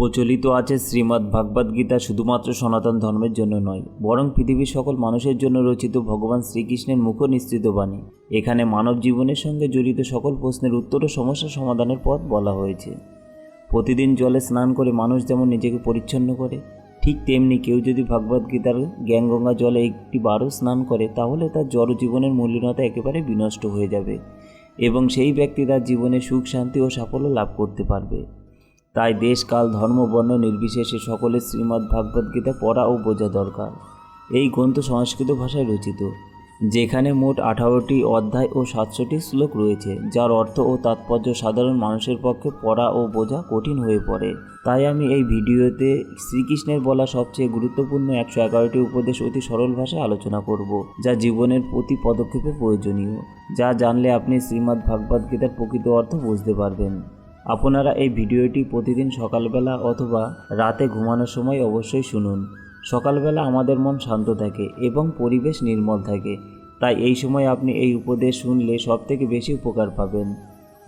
প্রচলিত আছে শ্রীমদ্ ভাগবত গীতা শুধুমাত্র সনাতন ধর্মের জন্য নয়, বরং পৃথিবীর সকল মানুষের জন্য রচিত ভগবান শ্রীকৃষ্ণের মুখ নিশ্চিত বাণী। এখানে মানব জীবনের সঙ্গে জড়িত সকল প্রশ্নের উত্তর ও সমস্যা সমাধানের পথ বলা হয়েছে। প্রতিদিন জলে স্নান করে মানুষ যেমন নিজেকে পরিচ্ছন্ন করে, ঠিক তেমনি কেউ যদি ভাগবত গীতার জ্ঞানগঙ্গা জলে একটি বারও স্নান করে, তাহলে তার জড় জীবনের মূল্যনতা একেবারে বিনষ্ট হয়ে যাবে এবং সেই ব্যক্তি তার জীবনে সুখ, শান্তি ও সাফল্য লাভ করতে পারবে। তাই দেশ কাল ধর্ম বর্ণ নির্বিশেষে সকলের শ্রীমদ্ ভাগবত গীতা পড়া ও বোঝা দরকার। এই গ্রন্থ সংস্কৃত ভাষায় রচিত, যেখানে মোট আঠারোটি অধ্যায় ও সাতশোটি শ্লোক রয়েছে, যার অর্থ ও তাৎপর্য সাধারণ মানুষের পক্ষে পড়া ও বোঝা কঠিন হয়ে পড়ে। তাই আমি এই ভিডিওতে শ্রীকৃষ্ণের বলা সবচেয়ে গুরুত্বপূর্ণ একশো এগারোটি উপদেশ অতি সরল ভাষায় আলোচনা করব, যা জীবনের প্রতি পদক্ষেপে প্রয়োজনীয়, যা জানলে আপনি শ্রীমদ্ ভাগবত গীতার প্রকৃত অর্থ বুঝতে পারবেন। আপনারা এই ভিডিওটি প্রতিদিন সকালবেলা অথবা রাতে ঘুমানোর সময় অবশ্যই শুনুন। সকালবেলা আমাদের মন শান্ত থাকে এবং পরিবেশ নির্মল থাকে। তাই এই সময় আপনি এই উপদেশ শুনলে সবথেকে বেশি উপকার পাবেন।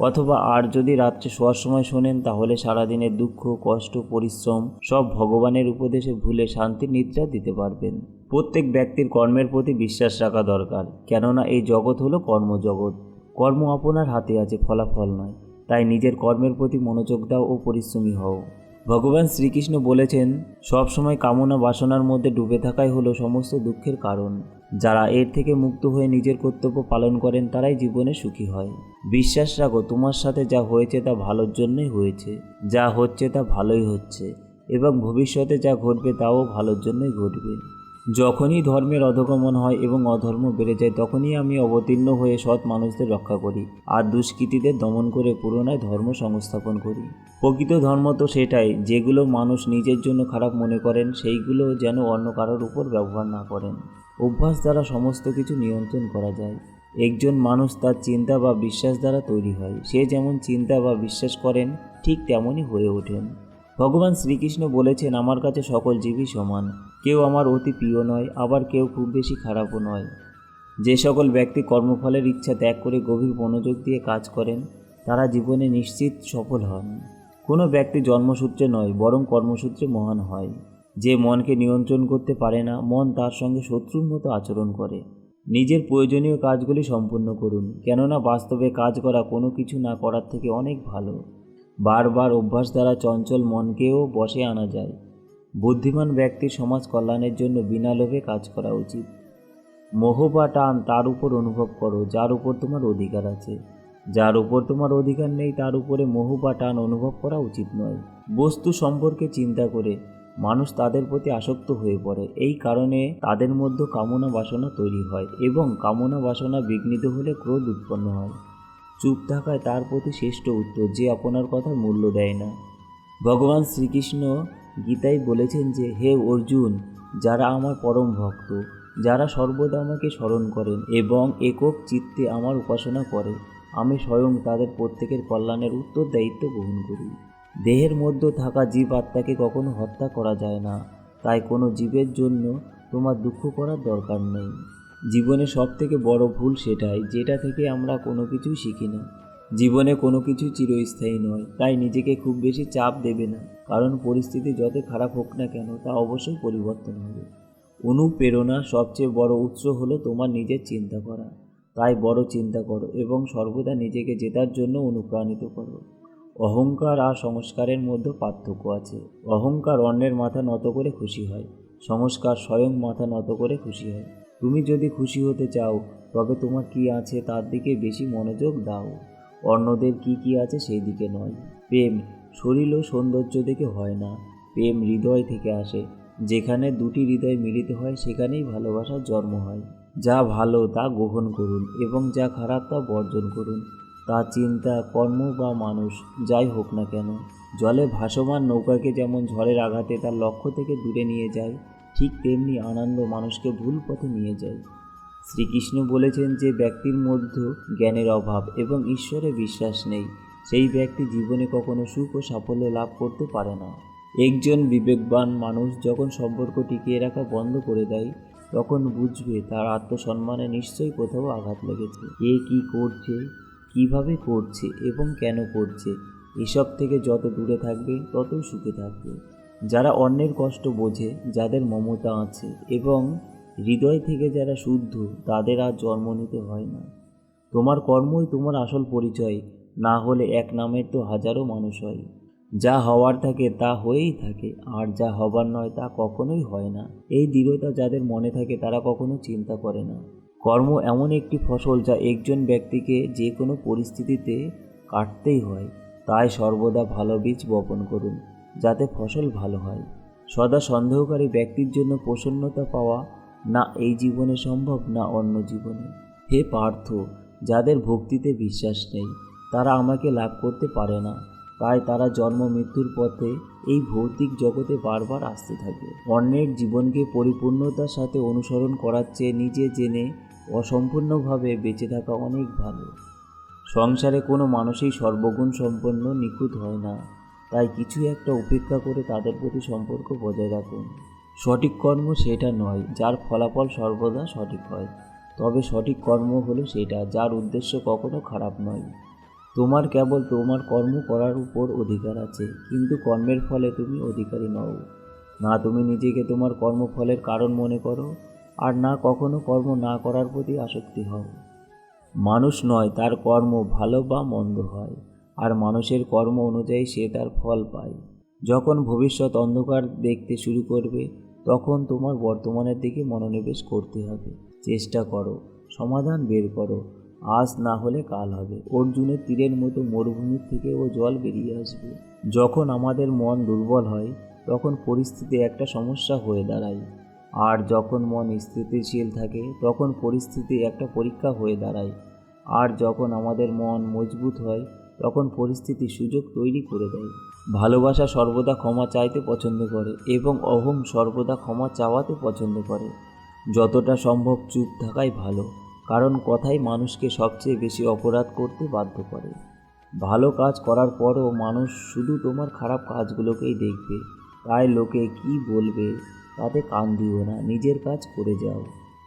অথবা আর যদি রাত্রে শোয়ার সময় শোনেন, তাহলে সারাদিনের দুঃখ, কষ্ট, পরিশ্রম সব ভগবানের উপদেশে ভুলে শান্তির নিদ্রা দিতে পারবেন। প্রত্যেক ব্যক্তির কর্মের প্রতি বিশ্বাস রাখা দরকার। কেননা এই জগৎ হলো কর্মজগৎ। কর্ম আপনার হাতে আছে, ফলাফল নয়। তাই নিজের কর্মের প্রতি মনোযোগ দাও ও পরিশ্রমী হও। ভগবান শ্রীকৃষ্ণ বলেছেন সবসময় কামনা বাসনার মধ্যে ডুবে থাকাই হলো সমস্ত দুঃখের কারণ। যারা এর থেকে মুক্ত হয়ে নিজের কর্তব্য পালন করেন, তারাই জীবনে সুখী হয়। বিশ্বাস রাখো, তোমার সাথে যা হয়েছে তা ভালোর জন্যই হয়েছে। যা হচ্ছে তা ভালোই হচ্ছে। এবং ভবিষ্যতে যা ঘটবে, তাও ভালোর জন্যই ঘটবে। যখনই ধর্মের অধগমন হয় এবং অধর্ম বেড়ে যায়, তখনই আমি অবতীর্ণ হয়ে সৎ মানুষদের রক্ষা করি আর দুষ্কৃতীদের দমন করে পুরোনায় ধর্ম সংস্থাপন করি। প্রকৃত ধর্ম তো সেটাই, যেগুলো মানুষ নিজের জন্য খারাপ মনে করেন, সেইগুলো যেন অন্য কারোর উপর ব্যবহার না করেন। অভ্যাস দ্বারা সমস্ত কিছু নিয়ন্ত্রণ করা যায়। একজন মানুষ তার চিন্তা বা বিশ্বাস দ্বারা তৈরি হয়। সে যেমন চিন্তা বা বিশ্বাস করেন, ঠিক তেমনই হয়ে ওঠেন। ভগবান শ্রীকৃষ্ণ বলেছেন, আমার কাছে সকল জীবই সমান। কেউ আমার অতি প্রিয় নয়, আবার কেউ খুব বেশি খারাপও নয়। যে সকল ব্যক্তি কর্মফলের ইচ্ছা ত্যাগ করে গভীর মনোযোগ দিয়ে কাজ করেন, তারা জীবনে নিশ্চিত সফল হন। কোনো ব্যক্তি জন্মসূত্রে নয়, বরং কর্মসূত্রে মহান হয়। যে মনকে নিয়ন্ত্রণ করতে পারে না, মন তার সঙ্গে শত্রুর মতো আচরণ করে। নিজের প্রয়োজনীয় কাজগুলি সম্পূর্ণ করুন, কেননা বাস্তবে কাজ করা কোনো কিছু না করার থেকে অনেক ভালো। বারবার অভ্যাস দ্বারা চঞ্চল মনকেও বসে আনা যায়। বুদ্ধিমান ব্যক্তির সমাজ কল্যাণের জন্য বিনা লোভে কাজ করা উচিত। মোহ বা টান তার উপর অনুভব করো, যার উপর তোমার অধিকার আছে। যার উপর তোমার অধিকার নেই, তার উপরে মোহ বা টান অনুভব করা উচিত নয়। বস্তু সম্পর্কে চিন্তা করে মানুষ তাদের প্রতি আসক্ত হয়ে পড়ে। এই কারণে তাদের মধ্যে কামনা বাসনা তৈরি হয় এবং কামনা বাসনা বিঘ্নিত হলে ক্রোধ উৎপন্ন হয়। চুপ থাকায় তার প্রতি শ্রেষ্ঠ উত্তর যে আপনার কথার মূল্য দেয় না। ভগবান শ্রীকৃষ্ণ গীতায় বলেছেন যে, হে অর্জুন, যারা আমার পরম ভক্ত, যারা সর্বদা আমাকে স্মরণ করেন এবং একক চিত্তে আমার উপাসনা করে, আমি স্বয়ং তাদের প্রত্যেকের কল্যাণের উত্তর দায়িত্ব গ্রহণ করি। দেহের মধ্যে থাকা জীব আত্মাকে কখনো হত্যা করা যায় না। তাই কোনো জীবের জন্য তোমার দুঃখ করার দরকার নেই। জীবনে সব থেকে বড় ভুল সেটাই, যেটা থেকে আমরা কোনো কিছুই শিখি না। জীবনে কোনো কিছু চিরস্থায়ী নয়, তাই নিজেকে খুব বেশি চাপ দেবে না। কারণ পরিস্থিতি যত খারাপ হোক না কেন, তা অবশ্যই পরিবর্তন হবে। অনুপ্রেরণা সবচেয়ে বড় উৎস হলো তোমার নিজের চিন্তা করা। তাই বড় চিন্তা করো এবং সর্বদা নিজেকে জেতার জন্য অনুপ্রাণিত করো। অহংকার আর সংস্কারের মধ্যে পার্থক্য আছে। অহংকার অন্যের মাথা নত করে খুশি হয়। সংস্কার স্বয়ং মাথা নত করে খুশি হয়। তুমি যদি খুশি হতে চাও, তবে তোমার কি আছে তার দিকে বেশি মনোযোগ দাও। অন্যদের কি কি আছে সেই দিকে নয়। প্রেম শরীর ও সৌন্দর্য দেখে হয় না। প্রেম হৃদয় থেকে আসে। যেখানে দুটি হৃদয় মিলিত হয়, সেখানেই ভালোবাসার জন্ম হয়। যা ভালো, তা গ্রহণ করুন এবং যা খারাপ, তা বর্জন করুন। তা চিন্তা, কর্ম বা মানুষ, যাই হোক না কেন। জলে ভাসমান নৌকাকে যেমন ঝড়ের আঘাতে তার লক্ষ্য থেকে দূরে নিয়ে যায় ঠিক তেমনি আনন্দ মানুষকে ভুল পথে নিয়ে যায়। শ্রীকৃষ্ণ বলেছেন যে ব্যক্তির মধ্যে জ্ঞানের অভাব এবং ঈশ্বরে বিশ্বাস নেই। সেই ব্যক্তি জীবনে কখনো সুখ ও সাফল্য লাভ করতে পারে না। একজন বিবেকবান মানুষ যখন সম্পর্ক টিকিয়ে রাখা বন্ধ করে দেয়, তখন বুঝবে তার আত্মসম্মানে নিশ্চয়ই কোথাও আঘাত লেগেছে। কে কী করছে, কীভাবে করছে এবং কেন করছে, এসব থেকে যত দূরে থাকবে, ততই সুখে থাকবে। যারা অন্যের কষ্ট বোঝে, যাদের মমতা আছে এবং হৃদয় থেকে যারা শুদ্ধ, তাদের আর জন্ম নিতে হয় না। তোমার কর্মই তোমার আসল পরিচয়, না হলে এক নামের তো হাজারো মানুষ হয়। যা হওয়ার থাকে তা হয়েই থাকে, আর যা হবার নয় তা কখনোই হয় না। এই দৃঢ়তা যাদের মনে থাকে তারা কখনো চিন্তা করে না। কর্ম এমন একটি ফসল যা একজন ব্যক্তিকে যে কোনো পরিস্থিতিতে কাটতেই হয়। তাই সর্বদা ভালো বীজ বপন করুন। যাতে ফসল ভালো হয়। সদা সন্দেহকারী ব্যক্তির জন্য প্রসন্নতা পাওয়া না এই জীবনে সম্ভব, না অন্য জীবনে। হে পার্থ, যাদের ভক্তিতে বিশ্বাস নেই, তারা আমাকে লাভ করতে পারে না। তাই তারা জন্ম মৃত্যুর পথে এই ভৌতিক জগতে বারবার আসতে থাকে। অন্যের জীবনকে পরিপূর্ণতার সাথে অনুসরণ করার চেয়ে নিজে জেনে অসম্পূর্ণভাবে বেঁচে থাকা অনেক ভালো। সংসারে কোনো মানুষই সর্বগুণ সম্পন্ন নিখুঁত হয় না। তাই কিছু একটা উপেক্ষা করে তাদের প্রতি সম্পর্ক বজায় রাখুন। সঠিক কর্ম সেটা নয়, যার ফলাফল সর্বদা সঠিক হয়। তবে সঠিক কর্ম হলো সেটা, যার উদ্দেশ্য কখনো খারাপ নয়। তোমার কেবল তোমার কর্ম করার উপর অধিকার আছে, কিন্তু কর্মের ফলে তুমি অধিকারী নও। না তুমি নিজেকে তোমার কর্মফলের কারণ মনে করো, আর না কখনো কর্ম না করার প্রতি আসক্তি হও। মানুষ নয়, তার কর্ম ভালো বা মন্দ হয়। আর মানুষের কর্ম অনুযায়ী সে তার ফল পায়। যখন ভবিষ্যৎ অন্ধকার দেখতে শুরু করবে, তখন তোমার বর্তমানের দিকে মনোনিবেশ করতে হবে। চেষ্টা করো, সমাধান বের করো। আজ না হলে কাল হবে। অর্জুনের তীরের মতো মরুভূমির থেকে ও জল বেরিয়ে আসবে। যখন আমাদের মন দুর্বল হয়, তখন পরিস্থিতি একটা সমস্যা হয়ে দাঁড়ায়। আর যখন মন স্থিতিশীল থাকে, তখন পরিস্থিতি একটা পরীক্ষা হয়ে দাঁড়ায়। আর যখন আমাদের মন মজবুত হয় তখন পরিস্থিতি সুযোগ তৈরি করে দেয়। ভালোবাসা সর্বদা ক্ষমা চাইতে পছন্দ করে এবং অহং সর্বদা ক্ষমা চাওয়াতে পছন্দ করে। যতটা সম্ভব চুপ থাকাই ভালো, কারণ কথাই মানুষকে সবচেয়ে বেশি অপরাধ করতে বাধ্য করে। ভালো কাজ করার পরও মানুষ শুধু তোমার খারাপ কাজগুলোকেই দেখবে, তাই লোকে কি বলবে তাতে কান দিও না, নিজের কাজ করে যাও।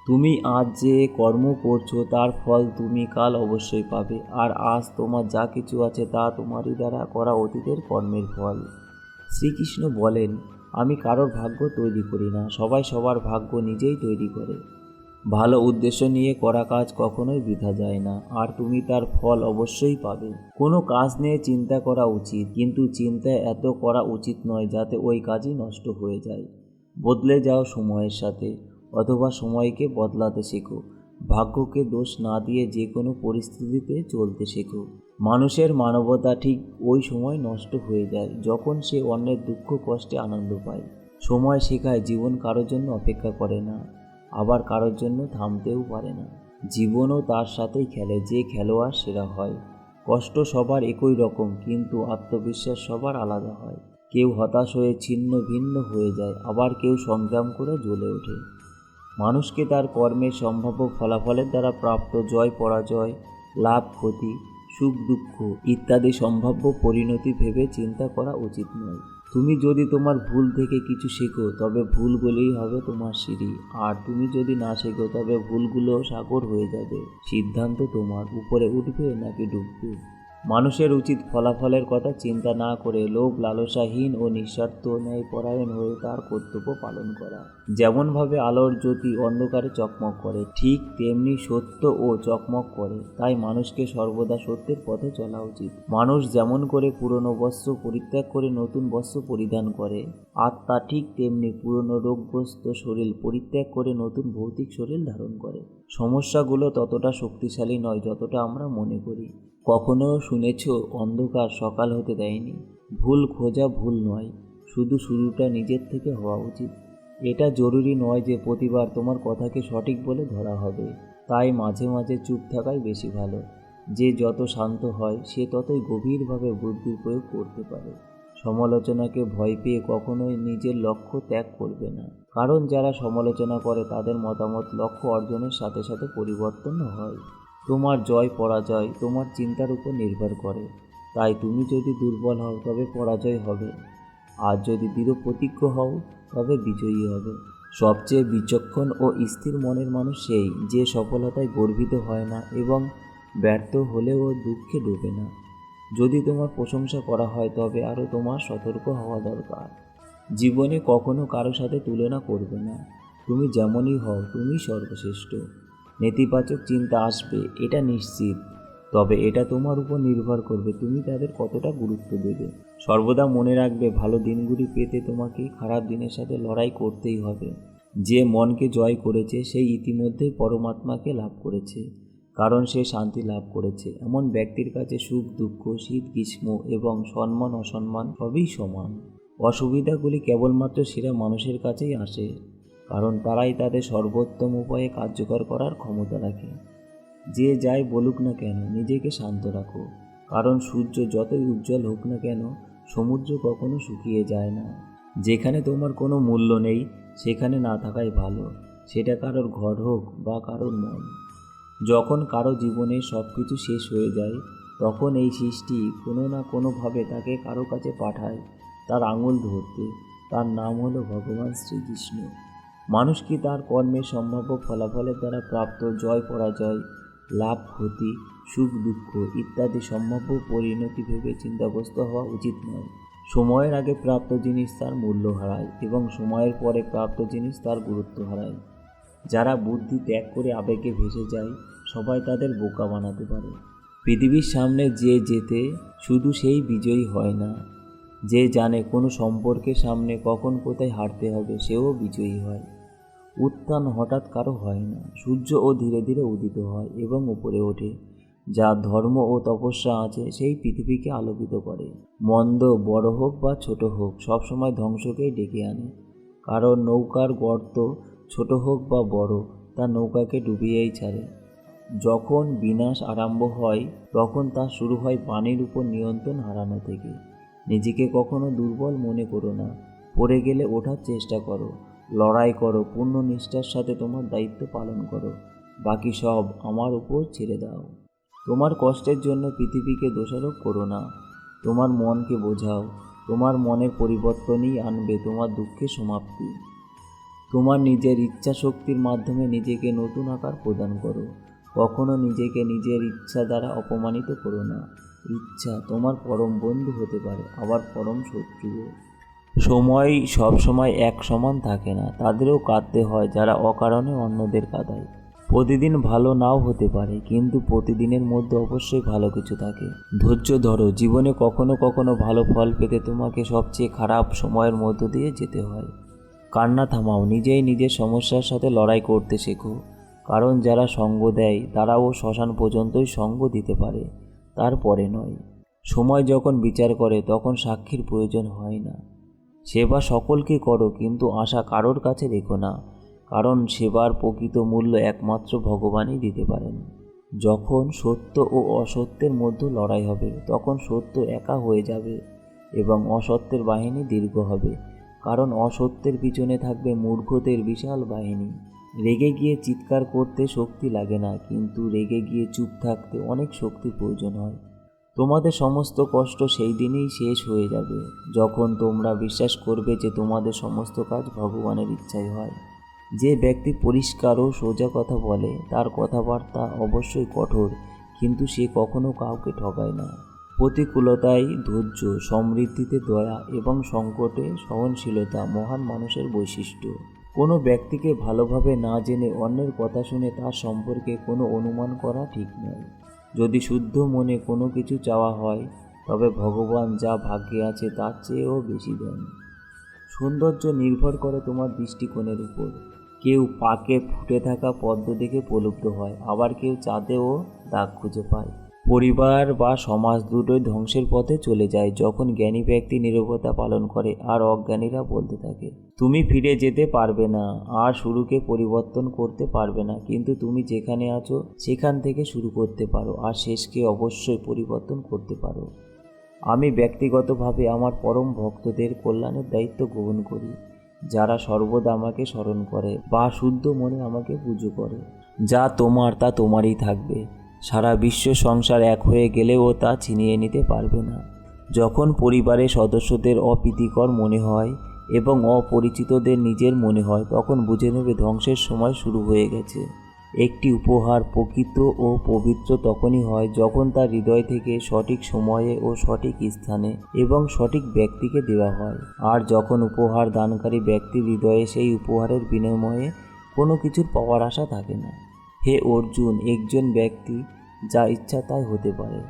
তুমি আজ যে কর্ম করছ, তার ফল তুমি কাল অবশ্যই পাবে। আর আজ তোমার যা কিছু আছে, তা তোমারই দ্বারা করা অতীতের কর্মের ফল। শ্রীকৃষ্ণ বলেন, আমি কারোর ভাগ্য তৈরি করি না। সবাই সবার ভাগ্য নিজেই তৈরি করে। ভালো উদ্দেশ্য নিয়ে করা কাজ কখনোই বৃথা যায় না। আর তুমি তার ফল অবশ্যই পাবে। কোনো কাজ নিয়ে চিন্তা করা উচিত, কিন্তু চিন্তা এত করা উচিত নয়, যাতে ওই কাজই নষ্ট হয়ে যায়। বদলে যাও সময়ের সাথে। অথবা সময়কে বদলাতে শেখো। ভাগ্যকে দোষ না দিয়ে যে কোনো পরিস্থিতিতে চলতে শেখো। মানুষের মানবতা ঠিক ওই সময় নষ্ট হয়ে যায়, যখন সে অন্যের দুঃখ, কষ্টে আনন্দ পায়। সময় শেখায় জীবন কারোর জন্য অপেক্ষা করে না, আবার কারোর জন্য থামতেও পারে না। জীবনও তার সাথেই খেলে, যে খেলোয়াড় সেরা হয়। কষ্ট সবার একই রকম, কিন্তু আত্মবিশ্বাস সবার আলাদা হয়। কেউ হতাশ হয়ে ছিন্ন ভিন্ন হয়ে যায়, আবার কেউ সংগ্রাম করে জ্বলে ওঠে। মানুষকে তার কর্মের সম্ভাব্য ফলাফলের দ্বারা প্রাপ্ত জয়, পরাজয়, লাভ, ক্ষতি, সুখ, দুঃখ ইত্যাদি সম্ভাব্য পরিণতি ভেবে চিন্তা করা উচিত নয়। তুমি যদি তোমার ভুল থেকে কিছু শেখো, তবে ভুলগুলোই হবে তোমার সিঁড়ি। আর তুমি যদি না শেখো, তবে ভুলগুলো সাগর হয়ে যাবে। সিদ্ধান্ত তোমার উপরে উঠবে নাকি ডুববে? মানুষের উচিত ফলাফলের কথা চিন্তা না করে লোভ, লালসাহীন ও নিঃস্বার্থ ন্যায় পরায়ণ হয়ে তার কর্তব্য পালন করা। যেমনভাবে আলোর জ্যোতি অন্ধকারে চকমক করে, ঠিক তেমনি সত্য ও চকমক করে। তাই মানুষকে সর্বদা সত্যের পথে চলা উচিত। মানুষ যেমন করে পুরনো বস্ত্র পরিত্যাগ করে নতুন বস্ত্র পরিধান করে, আত্মা ঠিক তেমনি পুরনো রোগগ্রস্ত শরীর পরিত্যাগ করে নতুন ভৌতিক শরীর ধারণ করে। সমস্যাগুলো ততটা শক্তিশালী নয় যতটা আমরা মনে করি। কখনো শুনেছ অন্ধকার সকাল হতে দেয়নি? ভুল খোঁজা ভুল নয়, শুধু শুরুটা নিজের থেকে হওয়া উচিত। এটা জরুরি নয় যে প্রতিবার তোমার কথাকে সঠিক বলে ধরা হবে। তাই মাঝে মাঝে চুপ থাকাই বেশি ভালো। যে যত শান্ত হয়, সে ততই গভীরভাবে বুদ্ধির প্রয়োগ করতে পারে। সমালোচনাকে ভয় পেয়ে কখনোই নিজের লক্ষ্য ত্যাগ করবে না। কারণ যারা সমালোচনা করে, তাদের মতামত লক্ষ্য অর্জনের সাথে সাথে পরিবর্তন হয়। তোমার জয় পরাজয় তোমার চিন্তার উপর নির্ভর করে। তাই তুমি যদি দুর্বল হও, তবে পরাজয় হবে। আর যদি দৃঢ় প্রতিজ্ঞ হও, তবে বিজয়ী হবে। সবচেয়ে বিচক্ষণ ও স্থির মনের মানুষ সেই, যে সফলতায় গর্বিত হয় না এবং ব্যর্থ হলেও দুঃখে ডোবে না। যদি তোমার প্রশংসা করা হয়, তবে আরও তোমার সতর্ক হওয়া দরকার। জীবনে কখনো কারও সাথে তুলনা করবে না। তুমি যেমনই হও তুমি সর্বশ্রেষ্ঠ। নেতিবাচক চিন্তা আসবে, এটা নিশ্চিত। তবে এটা তোমার উপর নির্ভর করবে, তুমি তাদের কতটা গুরুত্ব দেবে। সর্বদা মনে রাখবে, ভালো দিনগুলি পেতে তোমাকে খারাপ দিনের সাথে লড়াই করতেই হবে। যে মনকে জয় করেছে সেই ইতিমধ্যেই পরমাত্মাকে লাভ করেছে, কারণ সে শান্তি লাভ করেছে। এমন ব্যক্তির কাছে সুখ, দুঃখ, শীত, গ্রীষ্ম এবং সম্মান, অসম্মান সবই সমান। অসুবিধাগুলি কেবলমাত্র সেরা মানুষের কাছেই আসে। কারণ তারাই তাদের সর্বোত্তম উপায়ে কার্যকর করার ক্ষমতা রাখে। যে যাই বলুক না কেন, নিজেকে শান্ত রাখো। কারণ সূর্য যতই উজ্জ্বল হোক না কেন, সমুদ্র কখনো শুকিয়ে যায় না। যেখানে তোমার কোনো মূল্য নেই, সেখানে না থাকাই ভালো। সেটা কারোর ঘর হোক বা কারোর মন। যখন কারও জীবনে সব কিছু শেষ হয়ে যায়, তখন এই সৃষ্টি কোনো না কোনোভাবে তাকে কারও কাছে পাঠায়। তার আঙুল ধরতে। তার নাম হলো ভগবান শ্রীকৃষ্ণ। মানুষ কি তার কর্মের সম্ভাব্য ফলাফলের দ্বারা প্রাপ্ত জয়, পরাজয়, লাভ, ক্ষতি, সুখ, দুঃখ ইত্যাদি সম্ভাব্য পরিণতি ভেবে চিন্তাগ্রস্ত হওয়া উচিত নয়। সময়ের আগে প্রাপ্ত জিনিস তার মূল্য হারায় এবং সময়ের পরে প্রাপ্ত জিনিস তার গুরুত্ব হারায়। যারা বুদ্ধি ত্যাগ করে আবেগে ভেসে যায়, সবাই তাদের বোকা বানাতে পারে। পৃথিবীর সামনে যে যেতে, শুধু সেই বিজয়ী হয় না। যে জানে কোনো সম্পর্কের সামনে কখন কোথায় হারতে হবে, সেও বিজয়ী হয়। উত্থান হঠাৎ কারও হয় না। সূর্য ও ধীরে ধীরে উদিত হয় এবং উপরে ওঠে। যা ধর্ম ও তপস্যা আছে, সেই পৃথিবীকে আলোকিত করে। মন্দ বড় হোক বা ছোট হোক, সবসময় ধ্বংসকেই ডেকে আনে। কারণ নৌকার গর্ত ছোট হোক বা বড়, তা নৌকাকে ডুবিয়েই ছাড়ে। যখন বিনাশ আরম্ভ হয়, তখন তা শুরু হয় পানির উপর নিয়ন্ত্রণ হারানো থেকে। নিজেকে কখনো দুর্বল মনে করো না। পড়ে গেলে ওঠার চেষ্টা করো। লড়াই করো। পূর্ণ নিষ্ঠার সাথে তোমার দায়িত্ব পালন করো। বাকি সব আমার উপর ছেড়ে দাও। তোমার কষ্টের জন্য পৃথিবীকে দোষারোপ করো না। তোমার মনকে বোঝাও। তোমার মনের পরিবর্তনই আনবে তোমার দুঃখের সমাপ্তি। তোমার নিজের ইচ্ছা শক্তির মাধ্যমে নিজেকে নতুন আকার প্রদান করো। কখনো নিজেকে নিজের ইচ্ছা দ্বারা অপমানিত করো না। ইচ্ছা তোমার পরম বন্ধু হতে পারে, আবার পরম শত্রুও। সময় সব সময় এক সমান থাকে না, তাদেরও কাঁদতে হয় যারা অকারণে অন্যদের কাঁদায়। প্রতিদিন ভালো নাও হতে পারে, কিন্তু প্রতিদিনের মধ্যে অবশ্যই ভালো কিছু থাকে। ধৈর্য ধরো, জীবনে কখনো কখনো ভালো ফল পেতে তোমাকে সবচেয়ে খারাপ সময়ের মধ্য দিয়ে যেতে হয়। কান্না থামাও, নিজেই নিজের সমস্যার সাথে লড়াই করতে শেখো। কারণ যারা সঙ্গ দেয়, তারাও শ্মশান পর্যন্তই সঙ্গ দিতে পারে। তারপরে নয়। সময় যখন বিচার করে, তখন সাক্ষীর প্রয়োজন হয় না। সেবা সকলকে করো, কিন্তু আশা কারোর কাছে রেখো না, কারণ সেবার প্রকৃত মূল্য একমাত্র ভগবানই দিতে পারেন। যখন সত্য ও অসত্যের মধ্যে লড়াই হবে, তখন সত্য একা হয়ে যাবে এবং অসত্যের বাহিনী দীর্ঘ হবে, কারণ অসত্যের পিছনে থাকবে মূর্খদের বিশাল বাহিনী। রেগে গিয়ে চিৎকার করতে শক্তি লাগে না, কিন্তু রেগে গিয়ে চুপ থাকতে অনেক শক্তির প্রয়োজন হয়। তোমাদের সমস্ত কষ্ট সেই দিনেই শেষ হয়ে যাবে, যখন তোমরা বিশ্বাস করবে যে তোমাদের সমস্ত কাজ ভগবানের ইচ্ছাই হয়। যে ব্যক্তি পরিষ্কার ও সোজা কথা বলে, তার কথাবার্তা অবশ্যই কঠোর, কিন্তু সে কখনো কাউকে ঠকায় না। প্রতিকূলতায় ধৈর্য, সমৃদ্ধিতে দয়া এবং সংকটে সহনশীলতা মহান মানুষের বৈশিষ্ট্য। কোনো ব্যক্তিকে ভালোভাবে না জেনে অন্যের কথা শুনে তার সম্পর্কে কোনো অনুমান করা ঠিক নয়। যদি শুদ্ধ মনে কোনো কিছু চাওয়া হয়, তবে ভগবান যা ভাগ্যে আছে তার চেয়েও বেশি দেন সৌন্দর্য নির্ভর করে তোমার দৃষ্টিকোণের উপর। কেউ পাকে ফুটে থাকা পদ্ম দেখে প্রলুব্ধ হয়, আবার কেউ চাঁদেও দাগ খুঁজে পায়। পরিবার বা সমাজ দুটোই ধ্বংসের পথে চলে যায় যখন জ্ঞানী ব্যক্তি নীরবতা পালন করে আর অজ্ঞানীরা বলতে থাকে, তুমি ফিরে যেতে পারবে না, আর শুরুকে পরিবর্তন করতে পারবে না, কিন্তু তুমি যেখানে আছো সেখান থেকে শুরু করতে পারো, আর শেষকে অবশ্যই পরিবর্তন করতে পারো। আমি ব্যক্তিগতভাবে আমার পরম ভক্তদের কল্যাণের দায়িত্ব গ্রহণ করি, যারা সর্বদা আমাকে স্মরণ করে বা শুদ্ধ মনে আমাকে পুজো করে। যা তোমার তা তোমারই থাকবে। সারা বিশ্ব সংসার এক হয়ে গেলেও তা ছিনিয়ে নিতে পারবে না। যখন পরিবারের সদস্যদের অপ্রীতিকর মনে হয় এবং অপরিচিতদের নিজের মনে হয়, তখন বুঝে নেবে ধ্বংসের সময় শুরু হয়ে গেছে। একটি উপহার প্রকৃত ও পবিত্র তখনই হয় যখন তার হৃদয় থেকে সঠিক সময়ে ও সঠিক স্থানে এবং সঠিক ব্যক্তিকে দেওয়া হয়। আর যখন উপহার দানকারী ব্যক্তির হৃদয়ে সেই উপহারের বিনিময়ে কোনো কিছুর পাওয়ার আশা থাকে না। হে অর্জুন, একজন ব্যক্তি, যা ইচ্ছা তাই হতে পারে।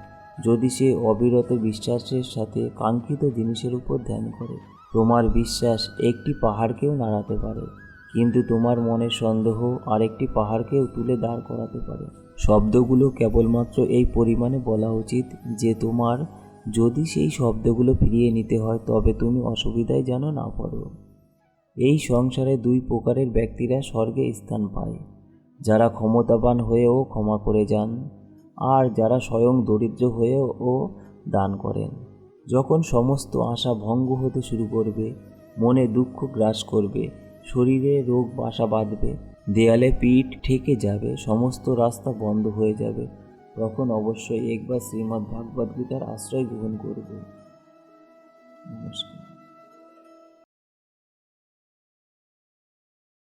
যদি সে অবিরত বিশ্বাসের সাথে কাঙ্ক্ষিত জিনিসের উপর ধ্যান করে, তোমার বিশ্বাস একটি পাহাড়কেও নাড়াতে পারে। কিন্তু তোমার মনের সন্দেহ আরেকটি পাহাড়কেও তুলে দাঁড় করাতে পারে। শব্দগুলো কেবলমাত্র এই পরিমাণে বলা উচিত যে, তোমার যদি সেই শব্দগুলো ফিরিয়ে নিতে হয়, তবে তুমি অসুবিধায় যেন না পড়ো। এই সংসারে দুই প্রকারের ব্যক্তিরা স্বর্গে স্থান পায়। যারা ক্ষমতাবান হয়েও ক্ষমা করে যান, আর যারা স্বয়ং দরিদ্র হয়েও দান করেন। যখন সমস্ত আশা ভঙ্গ হতে শুরু করবে, মনে দুঃখ গ্রাস করবে, শরীরে রোগ বাসা বাঁধবে, দেয়ালে পিঠ ঠেকে যাবে, সমস্ত রাস্তা বন্ধ হয়ে যাবে, তখন অবশ্যই একবার শ্রীমদ্ ভাগবত গীতার আশ্রয় গ্রহণ করবে। নমস্কার।